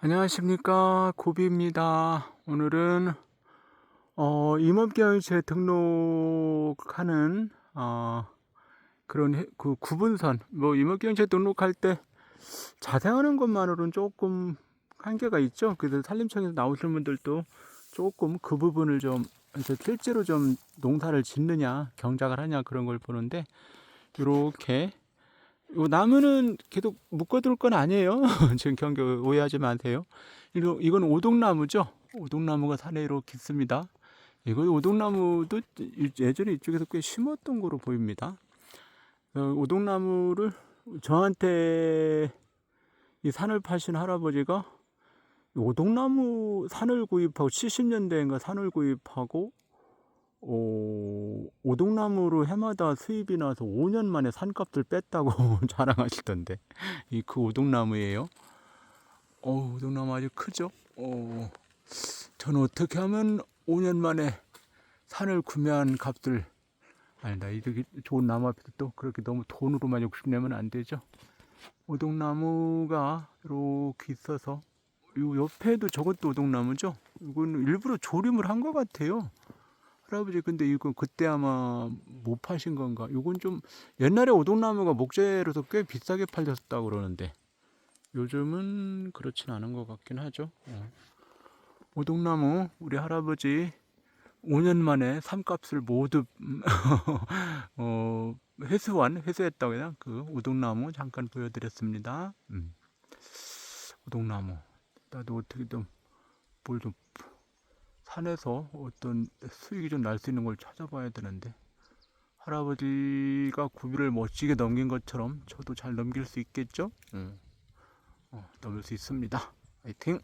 안녕하십니까 고비입니다. 오늘은 어, 임업계열체 등록하는 어, 그런 해- 그 구분선 뭐 임업계열체 등록할 때 자세하는 것만으로는 조금 한계가 있죠. 그래서 산림청에서 나오시는 분들도 조금 그 부분을 좀 이제 실제로 좀 농사를 짓느냐 경작을 하냐 그런 걸 보는데 이렇게 요 나무는 계속 묶어둘 건 아니에요. 지금 경계 오해하지 마세요. 이거 이건 오동나무죠. 오동나무가 산에 이렇게 있습니다. 이거 오동나무도 예전에 이쪽에서 꽤 심었던 거로 보입니다. 어, 오동나무를 저한테 이 산을 파신 할아버지가 오동나무 산을 구입하고 70년대인가 산을 구입하고 어, 오동나무로 해마다 수입이 나서 5년 만에 산값을 뺐다고 자랑하시던데 이 그 오동나무예요. 어, 오동나무 아주 크죠. 어, 저는 어떻게 하면 5년 만에 산을 구매한 값을 아니다 이렇게 좋은 나무 앞에서 또 그렇게 너무 돈으로만 욕심내면 안 되죠. 오동나무가 이렇게 있어서 요 옆에도 저것도 오동나무죠. 이거는 일부러 조림을 한 것 같아요. 할아버지 근데 이거 그때 아마 못 파신 건가? 이건 좀 옛날에 오동나무가 목재로서 꽤 비싸게 팔렸었다고 그러는데 요즘은 그렇진 않은 것 같긴 하죠. 어. 오동나무 우리 할아버지 5년 만에 삼값을 모두 어, 회수한 회수했다고 되나? 그 오동나무 잠깐 보여드렸습니다. 음. 오동나무 나도 어떻게든 뭘좀 산에서 어떤 수익이 좀 날 수 있는 걸 찾아봐야 되는데 할아버지가 구비를 멋지게 넘긴 것처럼 저도 잘 넘길 수 있겠죠? 응. 어, 넘을 수 있습니다. 화이팅!